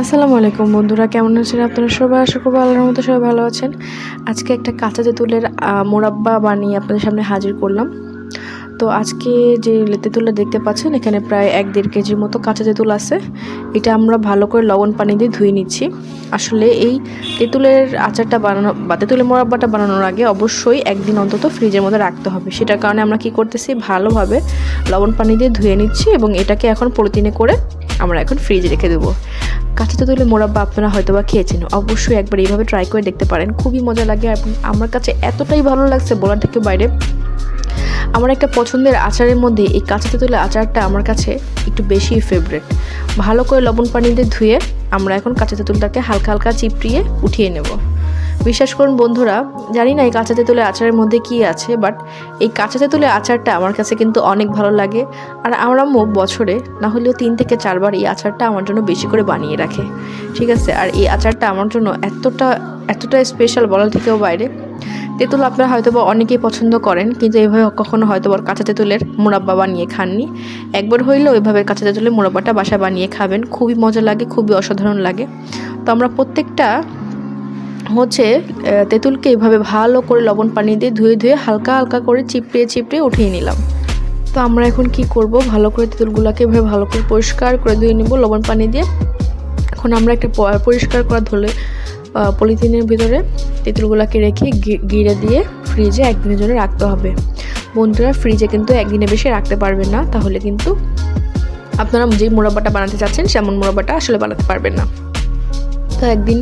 আসসালামু আলাইকুম বন্ধুরা, কেমন আছেন আপনারা সবাই? আশা করব আল্লাহর মতো সবাই ভালো আছেন। আজকে একটা কাঁচা তেঁতুলের মোরাব্বা বানিয়ে আপনাদের সামনে হাজির করলাম। তো আজকে যে তেঁতুলটা দেখতে পাচ্ছেন, এখানে প্রায় এক দেড় কেজির মতো কাঁচা তেঁতুল আছে। এটা আমরা ভালো করে লবণ পানি দিয়ে ধুয়ে নিচ্ছি। আসলে এই তেঁতুলের আচারটা বানানো বা তেঁতুলের মোরাব্বাটা বানানোর আগে অবশ্যই একদিন অন্তত ফ্রিজের মধ্যে রাখতে হবে। সেটার কারণে আমরা কি করতেছি, ভালোভাবে লবণ পানি দিয়ে ধুয়ে নিচ্ছি এবং এটাকে এখন পলিথিনে করে আমরা এখন ফ্রিজে রেখে দেবো। কাঁচা তেঁতুলের মোরাব্বা আপনারা হয়তো বা খেয়েছেন, অবশ্যই একবার এইভাবে ট্রাই করে দেখতে পারেন। খুবই মজা লাগে এবং আমার কাছে এতটাই ভালো লাগছে বলার থেকে বাইরে। আমার একটা পছন্দের আচারের মধ্যে এই কাঁচা তেঁতুলের আচারটা আমার কাছে একটু বেশি ফেভারেট ভালো করে লবণ পানি দিয়ে ধুয়ে আমরা এখন কাঁচা তেঁতুলটাকে হালকা হালকা চিপড়িয়ে উঠিয়ে নেব। বিশ্বাস করুন বন্ধুরা, জানি না এই কাঁচা তেঁতুলের আচারের মধ্যে কি আছে বাট এই কাঁচা তেঁতুলের আচারটা আমার কাছে কিন্তু অনেক ভালো লাগে। আর আমার আম্মু বছরে না হলেও তিন থেকে চারবার এই আচারটা আমার জন্য বেশি করে বানিয়ে রাখে। ঠিক আছে, আর এই আচারটা আমার জন্য এতটা এতটা স্পেশাল বলার থেকেও বাইরে। তেঁতুল আপনারা হয়তো বা অনেকেই পছন্দ করেন, কিন্তু এইভাবে কখনো হয়তো বা কাঁচা তেঁতুলের মোরাব্বা বানিয়ে খাননি। একবার হইলেও এভাবে কাঁচা তেঁতুলের মোরাব্বাটা বাসা বানিয়ে খাবেন। খুবই মজা লাগে, খুবই অসাধারণ লাগে। তো আমরা প্রত্যেকটা হচ্ছে তেঁতুলকে এভাবে ভালো করে লবণ পানি দিয়ে ধুয়ে ধুয়ে হালকা হালকা করে চিপড়িয়ে চিপড়িয়ে উঠিয়ে নিলাম। তো আমরা এখন কি করব? ভালো করে তেঁতুলগুলোকে এভাবে ভালো করে পরিষ্কার করে ধুয়ে নিব লবণ পানি দিয়ে। এখন আমরা একটা পরিষ্কার করা ধুলে পলিথিনের ভিতরে তেঁতুলগুলোকে রেখে গিরে দিয়ে ফ্রিজে একদিনের জন্য রাখতে হবে। বন্ধুরা ফ্রিজে কিন্তু একদিনে বেশি রাখতে পারবেন না, তাহলে কিন্তু আপনারা যেই মোরাব্বাটা বানাতে চাচ্ছেন, সেমন মোরাব্বাটা আসলে বানাতে পারবেন না। তো একদিন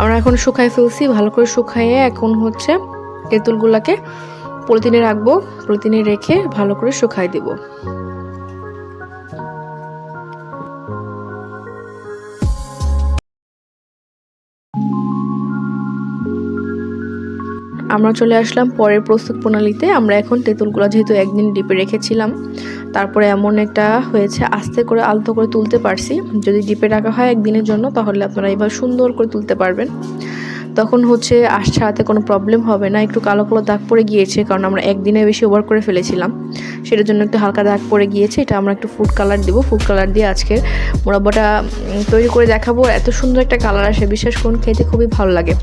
আমরা এখন শুকাই ফেলছি, ভালো করে শুকাইয়ে এখন হচ্ছে তেঁতুলগুলোকে পলিথিনে রাখব, পলিথিনে রেখে ভালো করে শুকাই দেব। আমরা চলে আসলাম পরের প্রস্তুত প্রণালীতে। আমরা এখন তেঁতুলগুলো যেহেতু একদিন ডিপে রেখেছিলাম, তারপরে এমন একটা হয়েছে, আস্তে করে আলতো করে তুলতে পারছি। যদি ডিপে রাখা হয় একদিনের জন্য, তাহলে আপনারা এবার সুন্দর করে তুলতে পারবেন। তখন হচ্ছে আশ ছাড়াতে কোনো প্রবলেম হবে না। একটু কালো কালো দাগ পড়ে গিয়েছে, কারণ আমরা একদিনে বেশি ওভার করে ফেলেছিলাম। সেটার জন্য একটু হালকা দাগ পড়ে গিয়েছে। এটা আমরা একটু ফুড কালার দিব। ফুড কালার দিয়ে আজকে মোরাব্বাটা তৈরি করে দেখাবো। এত সুন্দর একটা কালার আসে, বিশ্বাস করুন, খেতে খুবই ভালো লাগে।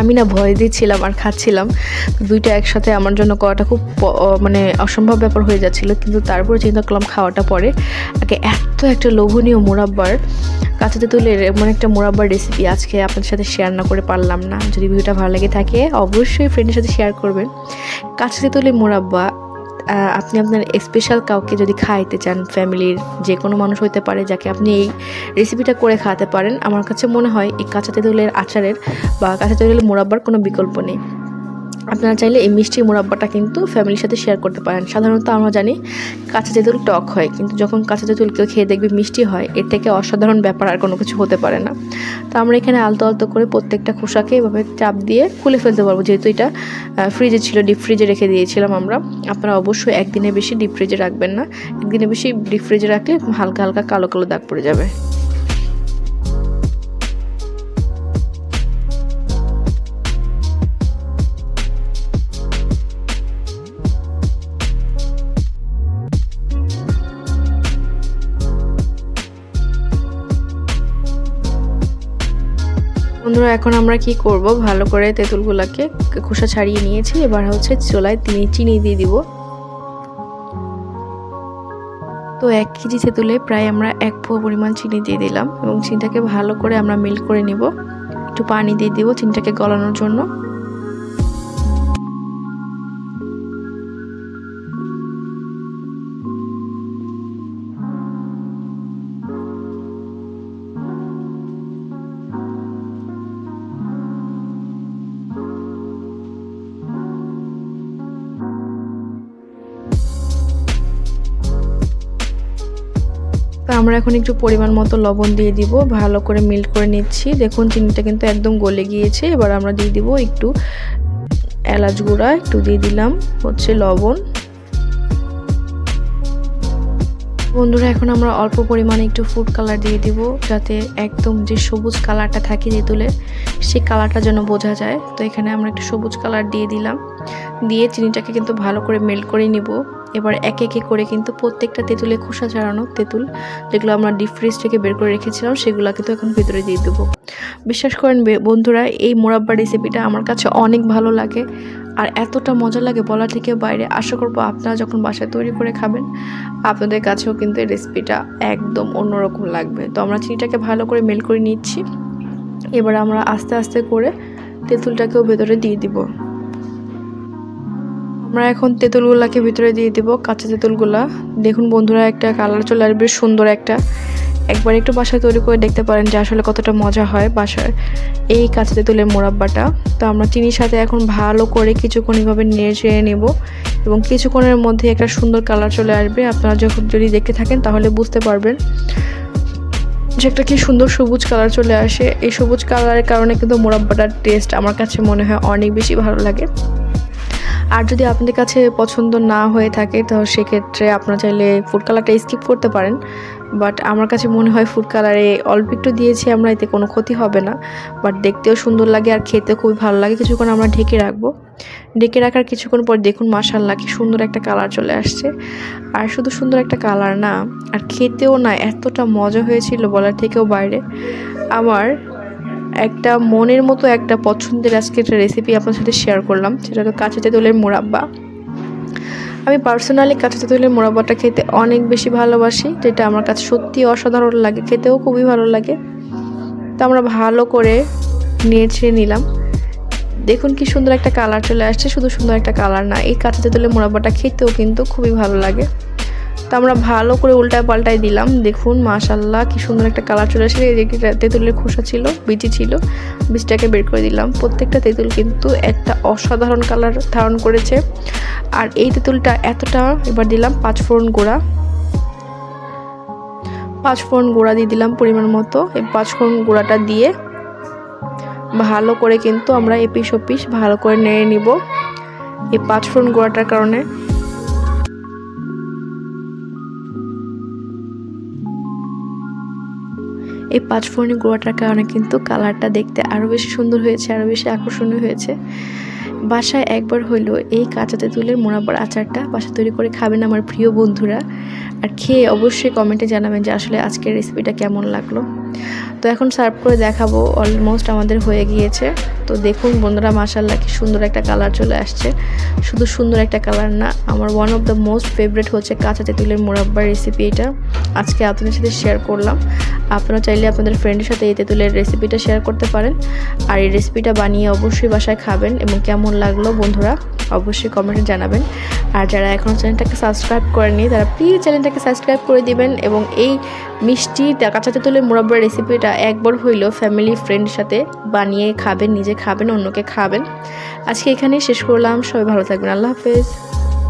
আমি না ভয় দিচ্ছিলাম আর খাচ্ছিলাম। দুইটা একসাথে আমার জন্য করাটা খুব মানে অসম্ভব ব্যাপার হয়ে যাচ্ছিল, কিন্তু তারপরে চিন্তা করলাম খাওয়াটা পরে। আগে এত একটা লোভনীয় মোরাব্বার কাঁচা তুলে এমন একটা মোরাব্বার রেসিপি আজকে আপনাদের সাথে শেয়ার না করে পারলাম না। যদি ভিডিওটা ভালো লাগে থাকে, অবশ্যই ফ্রেন্ডের সাথে শেয়ার করবেন। কাঁচা তুলে মোরাব্বা আপনি আপনার স্পেশাল কাউকে যদি খাইতে চান, ফ্যামিলির যে কোনো মানুষ হইতে পারে যাকে আপনি এই রেসিপিটা করে খাওয়াতে পারেন, আমার কাছে মনে হয় এই কাঁচা তেঁতুলের আচারের বা কাঁচা তেঁতুলের মোরাব্বার কোনো বিকল্প নেই। আপনারা চাইলে এই মিষ্টি মোরাব্বাটা কিন্তু ফ্যামিলির সাথে শেয়ার করতে পারেন। সাধারণত আমরা জানি কাঁচা তেঁতুল টক হয়, কিন্তু যখন কাঁচা তেঁতুল কেউ খেয়ে দেখবে মিষ্টি হয়, এর থেকে অসাধারণ ব্যাপার আর কোনো কিছু হতে পারে না। তো আমরা এখানে আলতো আলতো করে প্রত্যেকটা খোসাকে এভাবে চাপ দিয়ে খুলে ফেলতে পারব। যেহেতু এটা ফ্রিজে ছিল ডিপ ফ্রিজে রেখে দিয়েছিলাম আমরা। আপনারা অবশ্যই একদিনে বেশি ডিপ ফ্রিজে রাখবেন না। একদিনে বেশি ডিপ ফ্রিজে রাখলে হালকা হালকা কালো কালো দাগ পড়ে যাবে। এখন আমরা কি করব? ভালো করে তেঁতুলগুলোকে খোসা ছাড়িয়ে নিয়েছি। এবার হচ্ছে চোলায় তিনি চিনি দিয়ে দিব। তো এক কেজি তেঁতুলে প্রায় আমরা এক পোয়া পরিমাণ চিনি দিয়ে দিলাম এবং চিনিটাকে ভালো করে আমরা মিল্ক করে নিব। একটু পানি দিয়ে দিব চিনিটাকে গলানোর জন্য। আমরা এখন একটু পরিমাণ মতো লবণ দিয়ে দিব, ভালো করে মিল্ট করে নিচ্ছি। দেখুন, চিনিটা কিন্তু একদম গলে গিয়েছে। এবার আমরা দিয়ে দিব একটু এলাচ গুঁড়া, একটু দিয়ে দিলাম হচ্ছে লবণ। বন্ধুরা, এখন আমরা অল্প পরিমাণে একটু ফুড কালার দিয়ে দিব, যাতে একদম যে সবুজ কালারটা থাকে তেঁতুলের, সেই কালারটা যেন বোঝা যায়। তো এখানে আমরা একটু সবুজ কালার দিয়ে দিলাম। দিয়ে চিনিটাকে কিন্তু ভালো করে মেল্ট করে নিব। এবার একে একে করে কিন্তু প্রত্যেকটা তেঁতুলে খোসা ছাড়ানো তেঁতুল, যেগুলো আমরা ডিপ ফ্রিজ থেকে বের করে রেখেছিলাম সেগুলো কিন্তু এখন ভিতরে দিয়ে দেবো। বিশ্বাস করেন বন্ধুরা, এই মোরাব্বা রেসিপিটা আমার কাছে অনেক ভালো লাগে। আর এতটা মজা লাগে বলা থেকে বাইরে। আশা করব আপনারা যখন বাসায় তৈরি করে খাবেন, আপনাদের কাছেও কিন্তু এই রেসিপিটা একদম অন্যরকম লাগবে। তো আমরা চিনিটাকে ভালো করে মেল করে নিচ্ছি। এবার আমরা আস্তে আস্তে করে তেঁতুলটাকেও ভেতরে দিয়ে দিব। আমরা এখন তেঁতুলগুলাকে ভিতরে দিয়ে দিব, কাঁচা তেঁতুলগুলা। দেখুন বন্ধুরা, একটা কালার চলে আসবে সুন্দর একটা। একবার একটু বাসায় তৈরি করে দেখতে পারেন যে আসলে কতটা মজা হয় বাসার এই কাঁচা তেঁতুলের মোরাব্বাটা। তো আমরা চিনির সাথে এখন ভালো করে কিছুক্ষণ এইভাবে নেড়ে চেড়ে নেব এবং কিছুক্ষণের মধ্যে একটা সুন্দর কালার চলে আসবে। আপনারা যখন যদি দেখতে থাকেন তাহলে বুঝতে পারবেন যে একটা কি সুন্দর সবুজ কালার চলে আসে। এই সবুজ কালারের কারণে কিন্তু মোরাব্বাটার টেস্ট আমার কাছে মনে হয় অনেক বেশি ভালো লাগে। আর যদি আপনাদের কাছে পছন্দ না হয়ে থাকে, তো সেক্ষেত্রে আপনারা চাইলে ফুড কালারটা স্কিপ করতে পারেন। বাট আমার কাছে মনে হয় ফুড কালারে অল্প একটু দিয়েছি আমরা, এতে কোনো ক্ষতি হবে না। বাট দেখতেও সুন্দর লাগে আর খেতে খুবই ভালো লাগে। কিছুক্ষণ আমরা ঢেকে রাখব। ঢেকে রাখার কিছুক্ষণ পর দেখুন মাসাল্লাহ কি সুন্দর একটা কালার চলে আসছে। আর শুধু সুন্দর একটা কালার না, আর খেতেও না এতটা মজা হয়েছিল বলার থেকেও বাইরে। আমার একটা মনের মতো একটা পছন্দের আজকে একটা রেসিপি আপনার সাথে শেয়ার করলাম, সেটা হলো কাঁচা তেঁতুলের মোরাব্বা। আমি পার্সোনালি কাঁচা তেঁতুলের মোরাব্বাটা খেতে অনেক বেশি ভালোবাসি, যেটা আমার কাছে সত্যি অসাধারণ লাগে, খেতেও খুবই ভালো লাগে। তো আমরা ভালো করে নেড়ে নিলাম। দেখুন কি সুন্দর একটা কালার চলে আসছে, শুধু সুন্দর একটা কালার না, এই কাঁচা তেঁতুলের মোরাব্বাটা খেতেও কিন্তু খুবই ভালো লাগে। তো আমরা ভালো করে উল্টায় পাল্টায় দিলাম। দেখুন মাশাল্লাহ কি সুন্দর একটা কালার চলে আসে এই যে তেঁতুলের খোসা ছিল, বিচি ছিল, বীজটাকে বের করে দিলাম। প্রত্যেকটা তেঁতুল কিন্তু একটা অসাধারণ কালার ধারণ করেছে। আর এই তেঁতুলটা এতটা, এবার দিলাম পাঁচ ফোড়ন গুঁড়া। পাঁচ ফোড়ন গুঁড়া দিয়ে দিলাম পরিমাণ মতো। এই পাঁচ ফোড়ন গুঁড়াটা দিয়ে ভালো করে কিন্তু আমরা এপিস ওপিস ভালো করে নেড়ে নিব। এই পাঁচ ফোড়ন গুঁড়াটার কারণে এই পাঁচ ফোড়নি গুঁড়োটার কারণে কিন্তু কালারটা দেখতে আরও বেশি সুন্দর হয়েছে আরও বেশি আকর্ষণীয় হয়েছে। বাসায় একবার হইল এই কাঁচা তেঁতুলের মোড়াবার আচারটা, বাসা তৈরি করে খাবেন আমার প্রিয় বন্ধুরা। আর খেয়ে অবশ্যই কমেন্টে জানাবেন যে আসলে আজকের রেসিপিটা কেমন লাগল। তো এখন সার্ভ করে দেখাবো অলমোস্ট আমাদের হয়ে গিয়েছে। তো দেখুন বন্ধুরা মাসাল্লাহ কি সুন্দর একটা কালার চলে আসছে। শুধু সুন্দর একটা কালার না, আমার one of the most favourite হচ্ছে কাঁচা তেঁতুলের মোরাব্বার রেসিপি এটা আজকে আপনাদের সাথে শেয়ার করলাম। আপনারা চাইলে আপনাদের ফ্রেন্ডের সাথে এই তেঁতুলের রেসিপিটা শেয়ার করতে পারেন। আর এই রেসিপিটা বানিয়ে অবশ্যই বাসায় খাবেন এবং কেমন লাগল বন্ধুরা, অবশ্যই কমেন্টে জানাবেন। আর যারা এখনও চ্যানেলটাকে সাবস্ক্রাইব করেনি তারা প্লিজ চ্যানেলটাকে সাবস্ক্রাইব করে দিবেন এবং এই মিষ্টি কাঁচা তেঁতুলের মোরাব্বার রেসিপিটা একবার হইলেও ফ্যামিলি ফ্রেন্ডের সাথে বানিয়ে খাবেন, নিজে খাবেন, অন্যকে খাবেন। আজকে এখানেই শেষ করলাম। সবাই ভালো থাকবেন। আল্লাহ হাফেজ।